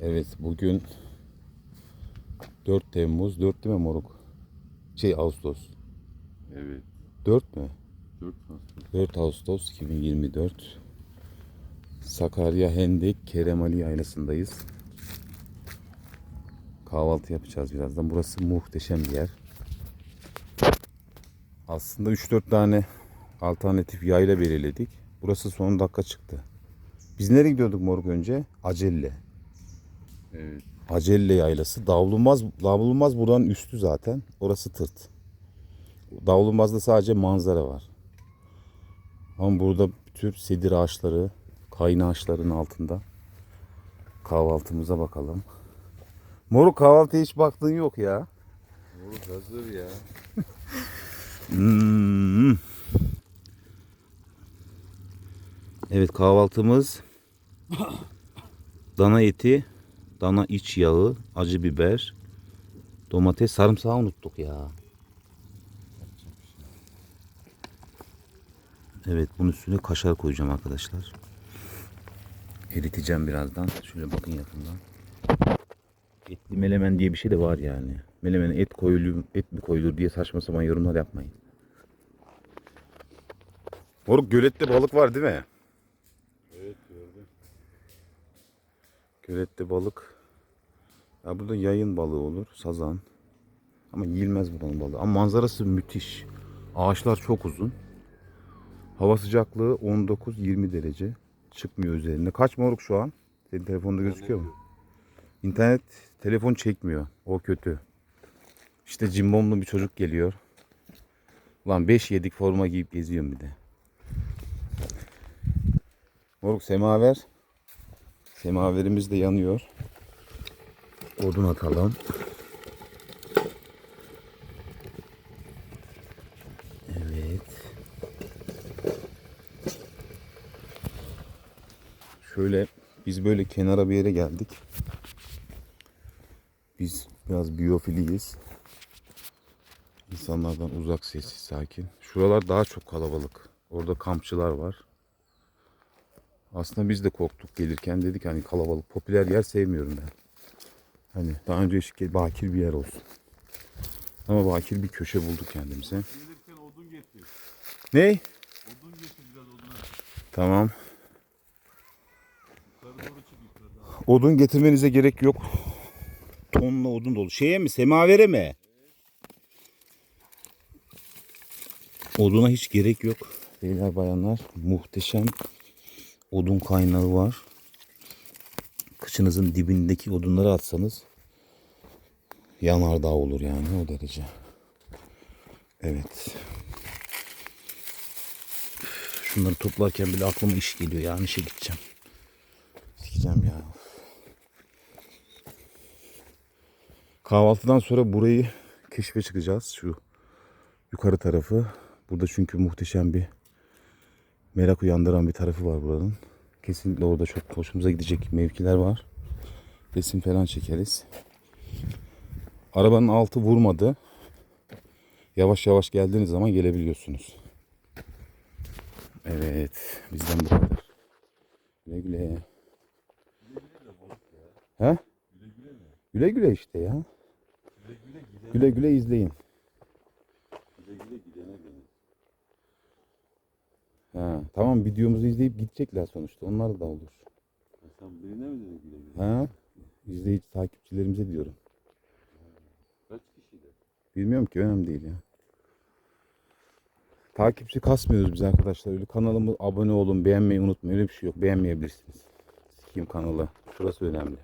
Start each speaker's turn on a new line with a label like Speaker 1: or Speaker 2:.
Speaker 1: Evet bugün 4 Temmuz 4 değil mi moruk? Şey Ağustos.
Speaker 2: Evet.
Speaker 1: 4 mü?
Speaker 2: 4 Ağustos.
Speaker 1: 4 Ağustos 2024. Sakarya Hendek Keremali Yaylası'ndayız. Kahvaltı yapacağız birazdan. Burası muhteşem bir yer. Aslında 3-4 tane alternatif yayla belirledik. Burası son dakika çıktı. Biz nereye gidiyorduk moruk önce? Acelle.
Speaker 2: Evet.
Speaker 1: Acelle yaylası. Davulunmaz, davulunmaz buranın üstü zaten. Orası tırt. Davulunmazda sadece manzara var. Ama burada bütün sedir ağaçları, kayın ağaçlarının altında. Kahvaltımıza bakalım. Moruk kahvaltıya hiç baktığın yok ya.
Speaker 2: Moruk hazır ya.
Speaker 1: Hmm. Evet kahvaltımız dana eti, dana iç yağı, acı biber, domates, sarımsağı unuttuk ya. Evet bunun üstüne kaşar koyacağım arkadaşlar. Eriteceğim birazdan. Şöyle bakın yakından. Etli melemen diye bir şey de var yani. Melemene et koyulur, et mi koyulur diye saçma sapan yorumlar yapmayın. Moruk gölette balık var değil mi?
Speaker 2: Evet gördüm.
Speaker 1: Gölette balık. Ya burada yayın balığı olur, sazan. Ama yiyilmez buranın balığı. Ama manzarası müthiş. Ağaçlar çok uzun. Hava sıcaklığı 19-20 derece. Çıkmıyor üzerine. Kaç moruk şu an? Senin telefonda gözüküyor mu? İnternet telefon çekmiyor. O kötü. İşte cimbomlu bir çocuk geliyor. Lan 5 yedik forma giyip geziyorum bir de. Moruk semaver. Semaverimiz de yanıyor. Odun atalım. Evet. Şöyle biz böyle kenara bir yere geldik. Biz biraz biyofiliyiz. İnsanlardan uzak sessiz sakin. Şuralar daha çok kalabalık. Orada kampçılar var. Aslında biz de korktuk gelirken dedik hani kalabalık popüler yer sevmiyorum ben. Hani daha önce gel- bakir bir yer olsun. Ama bakir bir köşe bulduk kendimize.
Speaker 2: Gelirken odun getir.
Speaker 1: Ne?
Speaker 2: Odun getir biraz oduna.
Speaker 1: Tamam. Odun getirmenize gerek yok. Tonla odun dolu. Şeye mi? Semavere mi? Oduna hiç gerek yok. Beyler bayanlar muhteşem odun kaynağı var. Kıçınızın dibindeki odunları atsanız yanardağ olur yani o derece. Evet. Şunları toplarken bile aklıma iş geliyor. Yani işe gideceğim. Sikeceğim ya. Kahvaltıdan sonra burayı keşfe çıkacağız. Şu yukarı tarafı. Burada çünkü muhteşem bir merak uyandıran bir tarafı var buranın. Kesinlikle orada çok hoşumuza gidecek mevkiler var. Resim falan çekeriz. Arabanın altı vurmadı. Yavaş yavaş geldiğiniz zaman gelebiliyorsunuz. Evet. Bizden bu kadar. Güle güle. He? Güle güle işte ya.
Speaker 2: Güle güle
Speaker 1: Güle güle izleyin.
Speaker 2: güle güle gidene benim.
Speaker 1: Ha, tamam videomuzu izleyip gidecekler sonuçta. Onlar da olur.
Speaker 2: Ha, sen birine mi dedin?
Speaker 1: Ha? İzleyici takipçilerimize diyorum.
Speaker 2: Kaç kişi de?
Speaker 1: Bilmiyorum ki önemli değil ya. Takipçi kasmıyoruz biz arkadaşlar. Öyle kanalıma abone olun, beğenmeyi unutmayın. Öyle bir şey yok. Beğenmeyebilirsiniz. Sikeyim kanalı. Şurası önemli.